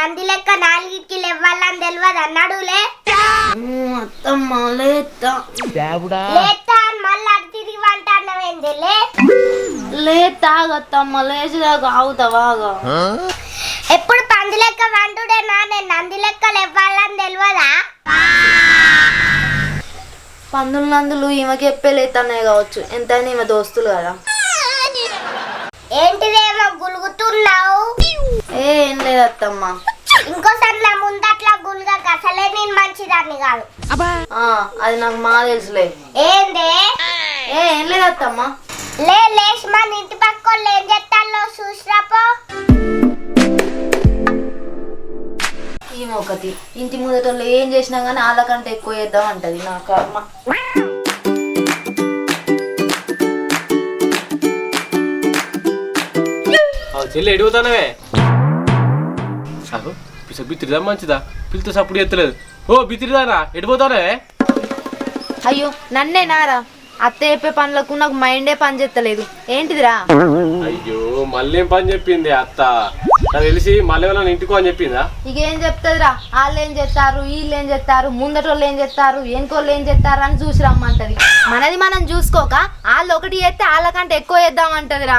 నంది లెక్క నాలుగిటికి లేవ్వాలని తెలియదు అన్నాడులే ఎప్పుడు పంది లెక్క వండుడేనా నేను నంది లెక్క ఇవ్వాలని తెలియదా పందులు నందులు ఈమెకి ఎప్పే కావచ్చు. ఎంతైనా ఈమె దోస్తులు కదా. ఏంటిదేమో గులుగుతున్నావు? ఏ ఇంకోసారి నా గుల్గా అసలే నేను మంచిదాన్ని కాదు. ఆ, అది నాకు మా తెలుసులే. ఏందే? ఏ లే లేచి మన ఇంటి పక్క వాళ్ళు ఏం చెప్తాలో చూసిరాపో ఈమె ఒకటి ఇంటి ఏం చేసినా కానీ వాళ్ళకంటే ఎక్కువ చేద్దాం అంటది నా కర్మ. చెల్లి ఎడిపోతానవే సాగు పిస బిత్తిరిదా మంచిదా? పిల్లతో సప్పుడు ఎత్తలేదు. ఓ బిత్తిరిదానా ఎడిపోతానవే. అయ్యో నన్నే నారా? అత్త చెప్పే పనులకు నాకు మైండే పని చేస్తలేదు. ఏంటిదిరా? అయ్యో మళ్ళీ ఏం పని చెప్పింది అత్త? నాకు తెలిసి మళ్ళీ వాళ్ళని ఇంటికో అని చెప్పిందా? ఇక ఏం చెప్తుందిరా? వాళ్ళు ఏం చేస్తారు వీళ్ళు ఏం చేస్తారు ముందటోళ్ళు ఏం చేస్తారు వెనుకోళ్ళు ఏం చేస్తారు అని చూసి రమ్మంటది. మనది మనం చూసుకోక వాళ్ళు ఒకటి చేస్తే వాళ్ళకంటే ఎక్కువ చేద్దామంటదిరా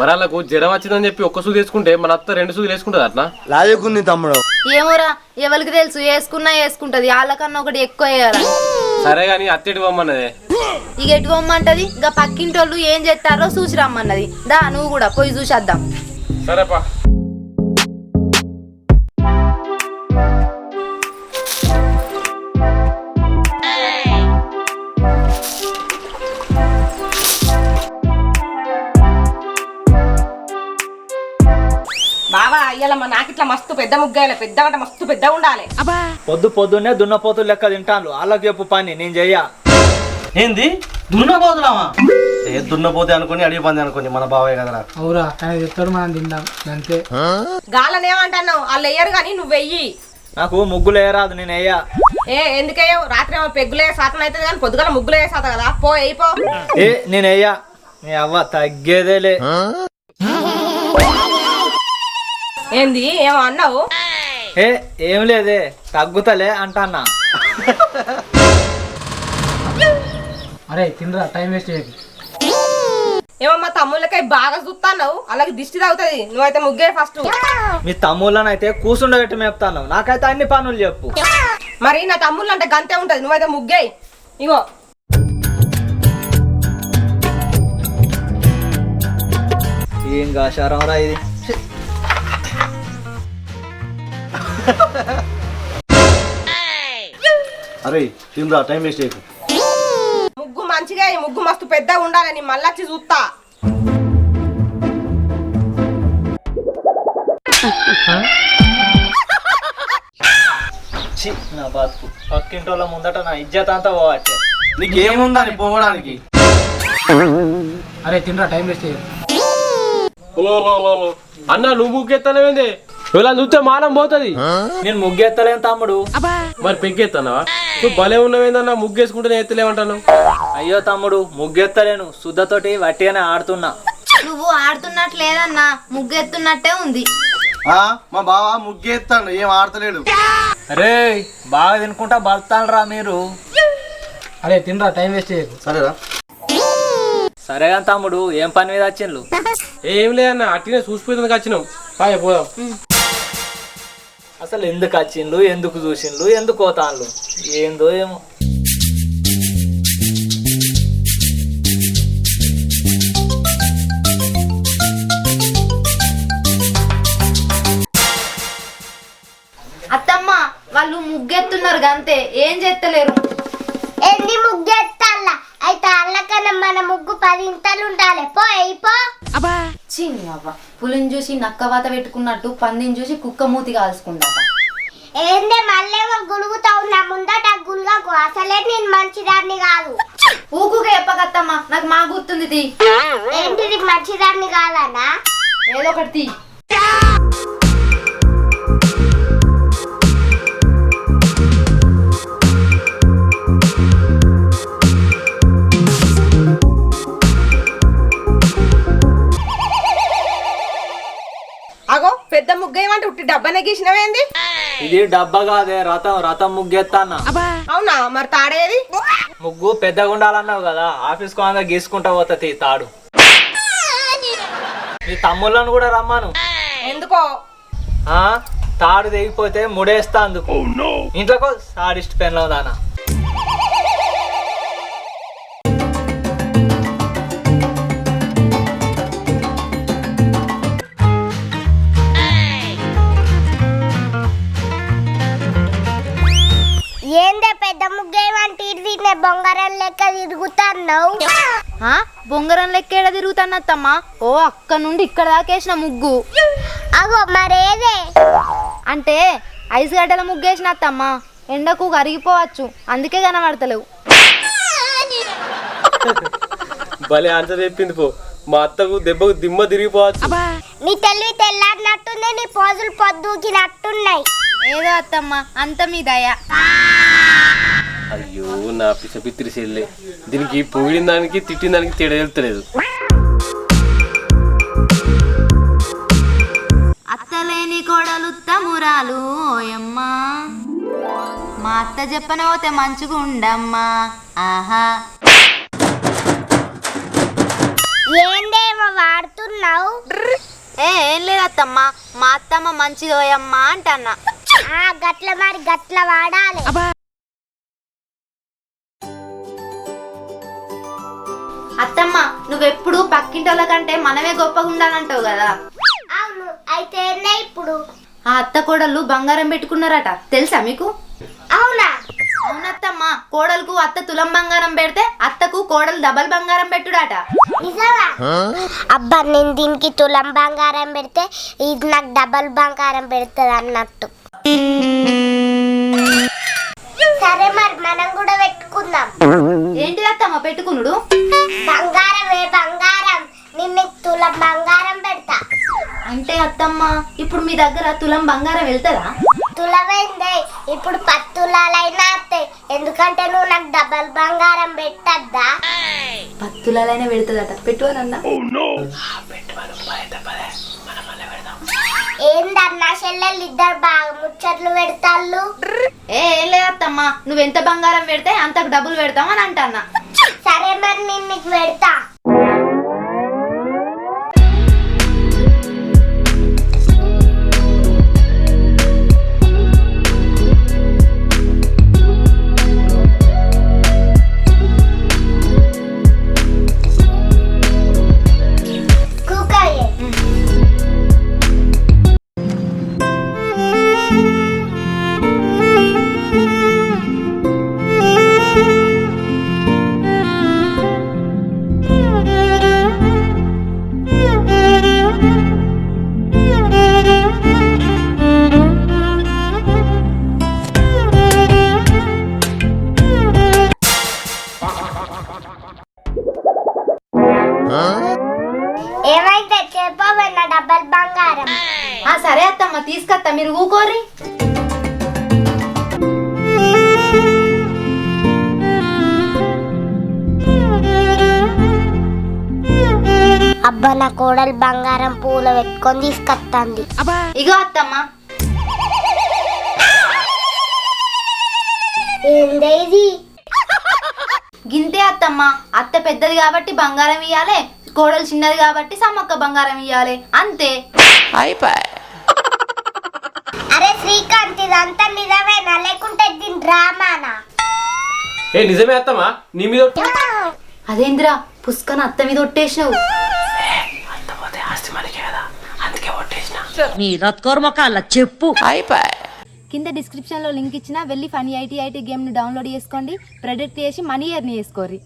మరి వాళ్ళకు జ్వరం వచ్చిందని చెప్పి ఒక్క సూది వేసుకుంటే మన అత్త రెండు సూదులు వేసుకుంటుంది అట్నా? లాజకుంది తమ్ముడు. ఏమోరా ఎవరికి తెలుసు వేసుకున్నా వేసుకుంటది. వాళ్ళకన్నా ఒకటి ఎక్కువ వేయాలి సరే కానీ అత్తేటి పొమ్మన్నదే ఇక ఎటు పొమ్మంటది ఇంకా పక్కింటోళ్ళు ఏం చేస్తారో చూసి రమ్మన్నది. దా నువ్వు కూడా పోయి చూసేద్దాం. సరేపా. బావా ఇయ్యాల మా నాకిట్లా మస్తు పెద్ద ముగ్గాయలే పెద్ద అంటే మస్తు పెద్దగా ఉండాలి. పొద్దు పొద్దున్నే దున్నపోతులు లెక్క తింటాను వాళ్ళకి చెప్పు పని నేను చెయ్య. ఏంది? దున్నపోతున్నావా? ఏ దున్నపోతే అనుకుని అడిగి పంది అనుకుని మన బావయ్య కదరా. అవురా ఆయన చెప్తాడు మనం తింటాం అంతే. గాలని ఏమంటున్నావు వాళ్ళు వెయ్యరు కానీ నువ్వు వెయ్యి. నాకు ముగ్గులు వేయరాదు నేను వేయ. ఏ ఎందుకయ్యో రాత్రి ఏమో పెగ్గులే సాతం అవుతుంది కానీ పొద్దుగల ముగ్గులు వేసాత కదా. పో అయిపో ఏ నేను నీ అవ్వ తగ్గేదేలే. ఏంది? ఏమో అన్నావు? ఏ ఏం లేదే తగ్గుతలే అంటాన్నా. అరే తినరా టైం వేస్ట్ చేయకు. ఏమో మా తమ్ముళ్ళకై బాగా చూస్తాన్నావు అలాగే దిష్టి తాగుతుంది. నువ్వైతే ముగ్గే ఫస్ట్. మీ తమ్ముళ్ళని అయితే కూర్చుండబెట్టి మేపుతాను నాకైతే అన్ని పనులు చెప్పు. మరి నా తమ్ముళ్ళు అంటే గంతే ఉంటది. నువ్వైతే ముగ్గేయి ఇగో. ఏం కాశారం రా ఇది? అరే తిందా టైం వేస్ట్ చేయకు ముగ్గు మంచిగా ఈ ముగ్గు మస్తు పెద్దగా ఉండాలి నీ మళ్ళీ వచ్చి చూస్తా. ఛీ, నా బతుకు. పక్కింటి వాళ్ళ ముందట నా ఇజ్జత్ అంతా పోవట్టే నీకేముందని పోవడానికి? అరే తినరా టైం వేస్ట్ అన్న నువ్వు ముగ్గెత్తానవేంది ఇలా చూస్తే మానం పోతుంది. నేను ముగ్గెత్తలేను తమ్ముడు. మరి పెగ్గెత్తానవా నువ్వు భలే ఉన్నవేందన్న ముగ్గేసుకుంటే నేను ఎత్తలేమంటాను అయ్యో తమ్ముడు ముగ్గెత్తలేను. శుద్ధతోటి వట్టిగానే ఆడుతున్నా. నువ్వు ఆడుతున్నట్లేదన్నా ముగ్గెత్తున్నట్టే ఉంది. ఆ, మా బావ ముగ్గేస్తాడు ఏం ఆడతలేడు. అరే. బాగా తినుకుంటా బతాలరా మీరు. అరే తినరా టైం వేస్ట్ చేయకు. సరేరా. సరే కానీ తమ్ముడు ఏం పని మీద వచ్చిండ్లు? ఏం లేదన్న అట్టినే చూసిపోతుంది వచ్చినాం. పాయ పోదాం. అసలు ఎందుకు వచ్చిండ్లు ఎందుకు చూసిండ్లు ఎందుకు పోతాన్లు ఏందో ఏమో. అత్తమ్మ వాళ్ళు ముగ్గెత్తున్నారు గంతే. ఏం చేస్తలేరు ఎన్ని ముగ్గు ఎత్తాల అయితే అల్లకన్నా మన ముగ్గు పది ఇంతలు ఉండాలి. పో అయిపో చిన్ని అవ్వ. పులిని చూసి నక్కవాత పెట్టుకున్నట్టు పందిని చూసి కుక్క మూతి కాల్చుకుంటా ఏందే మళ్ళేమో గులుగుతావు నా ముందట గుల్గకు. అసలే నేను మంచిదాన్ని కాదు. ఊకుకే చెప్పకత్తమ్మ నాకు మా గుర్తుంది తీ. ఏంటిది మంచిదాన్ని కాదన్నా? ఏదో ఒకటి తీ. పెద్ద ముగ్గ ఏమంటే ఉట్టి డబ్బనే గీసినవేంది ఇది డబ్బా కాదే రథం రథం ముగ్గెత్తా అన్న అవునా? మరి తాడేది? ముగ్గు పెద్దగా ఉండాలన్నావు కదా ఆఫీస్ కొందా గీసుకుంటా పోతుంది తాడు. నీ తమ్ముళ్ళను కూడా రమ్మాను. ఎందుకో? ఆ? తాడు తెగిపోతే ముడేస్తా అందుకు. ఇంట్లోకో సాడిస్ట్ పెన్లో దానా. బొంగారం లెక్క తిరుగుతున్నావు? ఆ? బొంగరం లెక్కేడ తిరుగుతానత్తమ్మా ఓ అక్క నుండి ఇక్కడ దాకేసిన ముగ్గు. అగో మరేదే? అంటే ఐసు గడ్డల ముగ్గేసిన అత్తమ్మా. ఎండకు కరిగిపోవచ్చు. అందుకే కనబడతలేవు. భలే ఆన్సర్ చెప్పింది పో. మా అత్తకు దెబ్బకు దిమ్మ తిరిగిపోవచ్చు. నీ తెలివి తెల్లారినట్టుంది నీ పోజులు పొద్దుకినట్టున్నాయి. ఏదో అత్తమ్మ అంత మీ దయ. అయ్యో నా పిసపిత్రి చెల్లె. దీనికి పొగిడిన దానికి తిట్టిన దానికి తేడా తెలుస్తలేదు అత్తలేని కోడలు తమురాలు ఓయమ్మా. మా అత్త చెప్పన పోతే మంచిగా ఉండమ్మా ఆహా ఏందేమో వాడుతున్నావు? ఏ ఏం లేదు అత్తమ్మ మా అత్తమ్మ మంచిది ఓయమ్మా అంటన్నా. ఆ గట్ల మరి గట్ల వాడాలి. అత్తమ్మ నువ్వెప్పుడు పక్కింటోళ్ళ కంటే మనమే గొప్పగా ఉండాలంటావు కదా. అవును అయితే ఇప్పుడు? ఆ అత్త కోడళ్ళు బంగారం పెట్టుకున్నారట తెలుసా మీకు? అవునా? అవునత్తమ్మ కోడలకు అత్త తులం బంగారం పెడితే అత్తకు కోడలు డబల్ బంగారం పెట్టుడాట. నిజమా? అబ్బా నేను దీనికి తులం బంగారం పెడితే ఇది నాకు డబల్ బంగారం పెడుతుంది అన్నట్టు. ఏంటిది అత్తమ్మ పెట్టుకునుడు? బంగారమే బంగారం? నేను నీకు తులం బంగారం పెడతా. అంటే అత్తమ్మ ఇప్పుడు మీ దగ్గర తులం బంగారం వెళ్తుందా? తులమైందే? ఇప్పుడు పది తులాలైనా వస్తాయి ఎందుకంటే నువ్వు నాకు డబల్ బంగారం పెట్టద్దా? పత్తులైనా పెడుతుందట. పెట్టుకోనన్నా? చెల్లెలు ఇద్దరు బాగా ముచ్చట్లు పెడతాళ్ళు. ఏ ఏం లేదు అత్తమ్మ. నువ్వు ఎంత బంగారం పెడితే అంతకు డబ్బులు పెడతాం అని అంటన్నా. సరే మరి నేను నీకు పెడతా. ఆ సరే అత్తమ్మ తీసుకొత్తా మీరు ఊకోరి అబ్బా నా కోడలు బంగారం పూల పెట్టుకొని తీసుకొస్తుంది. ఇగో అత్తమ్మ. ఏందే ఇది? గింతే అత్తమ్మ. అత్త పెద్దది కాబట్టి బంగారం ఇయ్యాలి కోడలు చిన్నది కాబట్టి సమ్మక్క బంగారం ఇయ్యాలి. అంతే. అరే శ్రీకాంత్ ఇదంతా నిజమేనా? లేకుంటే దీని డ్రామానా? ఏ నిజమే అత్తమ్మా? నీ మీద ఒట్టు. అదేంద్రా? పుష్కన అత్త మీద ఒట్టేసినావు. నీ రత్కోర్మకాల చెప్పు. కింద డిస్క్రిప్షన్లో లింక్ ఇచ్చిన వెళ్ళి ఫనీ ఐటీ ఐటీ గేమ్ను డౌన్లోడ్ చేసుకోండి. ప్రెడిక్ట్ చేసి మనీ ఎర్న్ చేసుకోరి